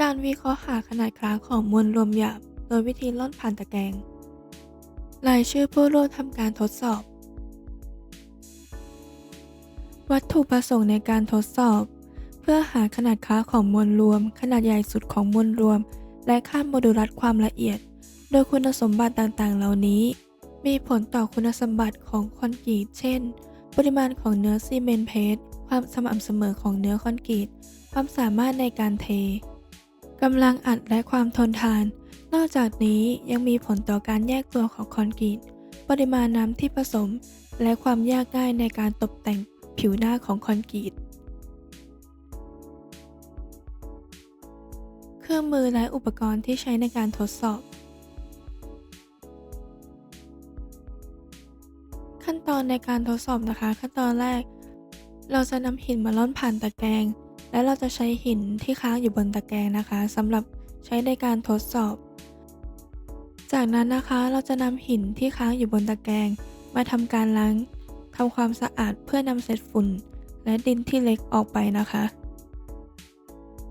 การวิเคราะห์หาขนาดคล้าของมวลรวมหยาบ โดยวิธีล่อนผ่านตะแกรงรายชื่อผู้ร่วมทำการทดสอบ วัตถุประสงค์ในการทดสอบ เพื่อหาขนาดคล้าของมวลรวม ขนาดใหญ่สุดของมวลรวม และค่าโมดูลัสความละเอียด โดยคุณสมบัติต่างๆ เหล่านี้ มีผลต่อคุณสมบัติของคอนกรีต เช่น ปริมาณของเนื้อซีเมนต์เพสความสม่ำเสมอของเนื้อคอนกรีต ความสามารถในการเท กำลังอัดและความทนทาน นอกจากนี้ยังมีผลต่อการแยกตัวของคอนกรีต ปริมาณน้ำที่ผสม และความยากง่ายในการตกแต่งผิวหน้าของคอนกรีต เครื่องมือและอุปกรณ์ที่ใช้ในการทดสอบ ขั้นตอนในการทดสอบนะคะ ขั้นตอนแรก เราจะนำหินมาล่อนผ่านตะแกรง และเราจะใช้หินที่ค้างอยู่บนตะแกรงนะคะสำหรับใช้ในการทดสอบ จากนั้นนะคะเราจะนำหินที่ค้างอยู่บนตะแกรงมาทำการล้างทำความสะอาดเพื่อนำเศษฝุ่น และดินที่เล็กออกไปนะคะ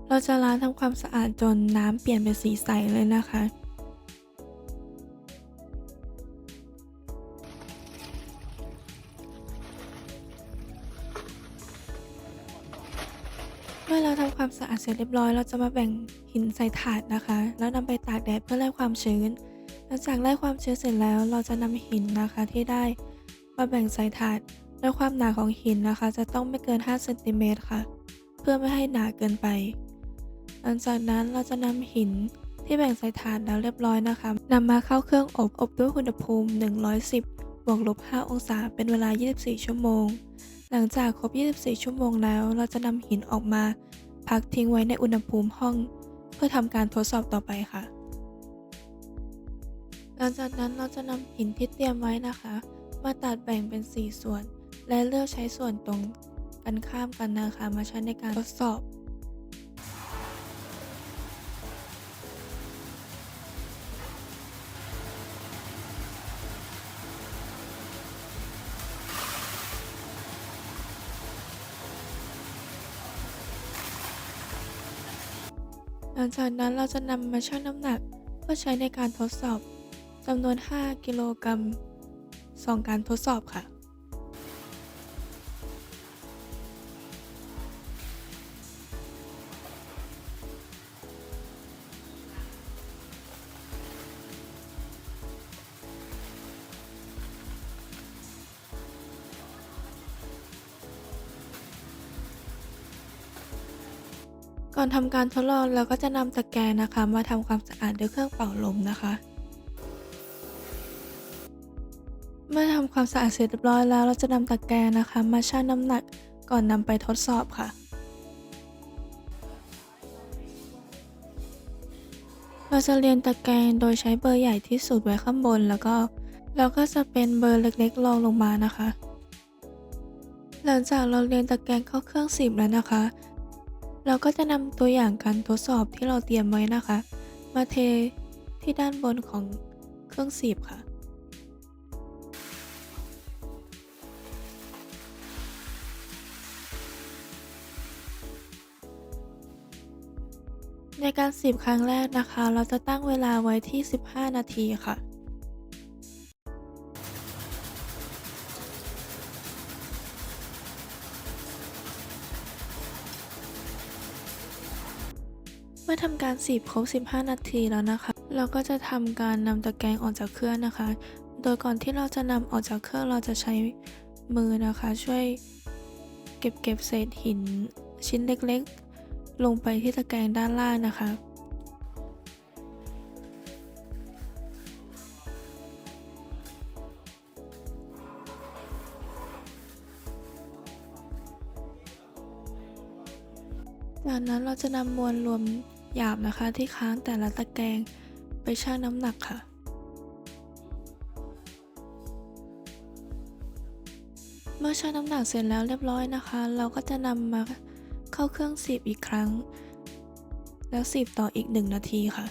เราจะล้างทำความสะอาดจนน้ำเปลี่ยนเป็นสีใสเลยนะคะ เมื่อเราทำความสะอาดเสร็จเรียบร้อย เราจะมาแบ่งหินใส่ถาดนะคะ แล้วนำไปตากแดดเพื่อไล่ความชื้น หลังจากไล่ความชื้นเสร็จแล้วเราจะนำหินนะคะที่ได้มาแบ่งใส่ถาดโดยความหนาของหินนะคะ จะต้องไม่เกิน5เซนติเมตรค่ะ เพื่อไม่ให้หนาเกินไป หลังจากนั้นเราจะนำหินที่แบ่งใส่ถาดแล้วเรียบร้อยนะคะนำมาเข้าเครื่องอบอบด้วยอุณหภูมิ 110 บวกลบ 5 องศา เป็นเวลา 24 ชั่วโมง หลังจากครบ 24 ชั่วโมงแล้ว เราจะนำหินออกมา พักทิ้งไว้ในอุณหภูมิห้อง เพื่อทำการทดสอบต่อไปค่ะ หลังจากนั้นเราจะนำหินที่เตรียมไว้นะคะ มาตัดแบ่งเป็น 4 ส่วน และเลือกใช้ส่วนตรงกันข้ามกันนะคะมาใช้ในการทดสอบ ลังจากนั้นเราจะนำมาชั่งน้ำหนักเพื่อใช้ในการทดสอบจำนวน 5 กิโลกรัม 2 การทดสอบค่ะ ก่อนทำการทดลองเราก็จะนำตะแกรงนะคะ มาทำความสะอาดด้วยเครื่องเป่าลมนะคะ เมื่อทำความสะอาดเสร็จเรียบร้อยแล้ว เราจะนำตะแกรงนะคะ มาชั่งน้ำหนักก่อนนำไปทดสอบค่ะ เราจะเรียงตะแกรงโดยใช้เบอร์ใหญ่ที่สุดไว้ข้างบนแล้วก็แล้วก็จะเป็นเบอร์เล็กๆรองลงมานะคะ หลังจากเราเรียงตะแกรงเข้าเครื่องสิบแล้วนะคะ เราก็จะนำตัวอย่างการทดสอบที่เราเตรียมไว้นะคะ มาเทที่ด้านบนของเครื่องสีบค่ะในการสีบครั้งแรกนะคะ เราจะตั้งเวลาไว้ที่ 15 นาทีค่ะ มื่อทำการสีบครบ 15 นาทีแล้วนะคะ เราก็จะทำการนำตะแกรงออกจากเครื่องนะคะ โดยก่อนที่เราจะนำออกจากเครื่องเราจะใช้มือนะคะ ช่วยเก็บเก็บเศษหินชิ้นเล็กๆ ลงไปที่ตะแกรงด้านล่างนะคะจากนั้นเราจะนำมวลรวม หยาบนะคะที่ค้างแต่ละตะแกรงไปชั่งน้ำหนักค่ะ เมื่อชั่งน้ำหนักเสร็จแล้วเรียบร้อยนะคะ เราก็จะนำมาเข้าเครื่องสีบอีกครั้ง แล้วสีบต่ออีก 1 นาทีค่ะ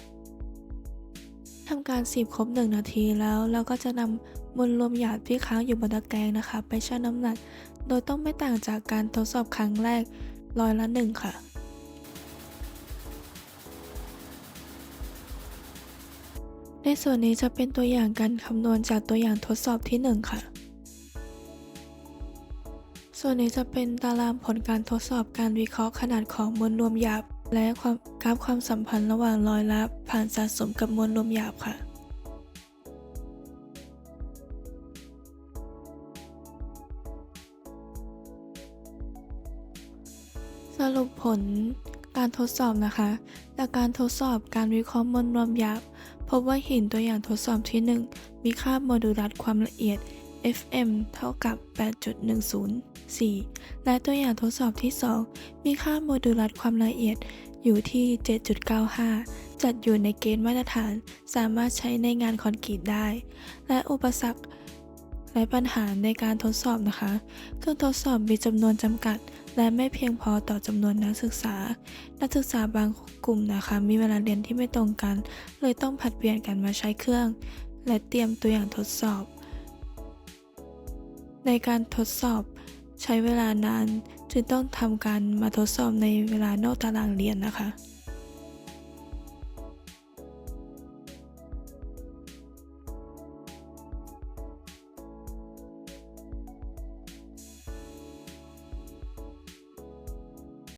ทำการสีบครบ 1 นาทีแล้วเราก็จะนำมวลรวมหยาบที่ค้างอยู่บนตะแกรงนะคะ ไปชั่งน้ำหนัก โดยต้องไม่ต่างจากการทดสอบครั้งแรกร้อยละหนึ่งค่ะ ในส่วนนี้จะเป็นตัวอย่างการคำนวณจากตัวอย่างทดสอบที่ 1 ค่ะ ส่วนนี้จะเป็นตารางผลการทดสอบการวิเคราะห์ขนาดของมวลรวมหยาบ และความกราฟความสัมพันธ์ระหว่างรอยรับผ่านสะสมกับมวลรวมหยาบค่ะสรุปผล การทดสอบนะคะ จากการทดสอบการวิเคราะห์มวลรวมยาบพบว่าหินตัวอย่างทดสอบที่ 1 มีค่าโมดูลัสความละเอียด FM เท่ากับ 8.104 และตัวอย่างทดสอบที่ 2 มีค่าโมดูลัสความละเอียดอยู่ที่ 7.95 จัดอยู่ในเกณฑ์มาตรฐาน สามารถใช้ในงานคอนกรีตได้ และอุปสรรค และปัญหาในการทดสอบนะคะ เครื่องทดสอบมีจำนวนจำกัด และไม่เพียงพอต่อจำนวนนักศึกษา นักศึกษาบางกลุ่มนะคะ มีเวลาเรียนที่ไม่ตรงกัน เลยต้องผัดเปลี่ยนกันมาใช้เครื่อง และเตรียมตัวอย่างทดสอบ ในการทดสอบใช้เวลานาน จึงต้องทำการมาทดสอบในเวลานอกตารางเรียนนะคะ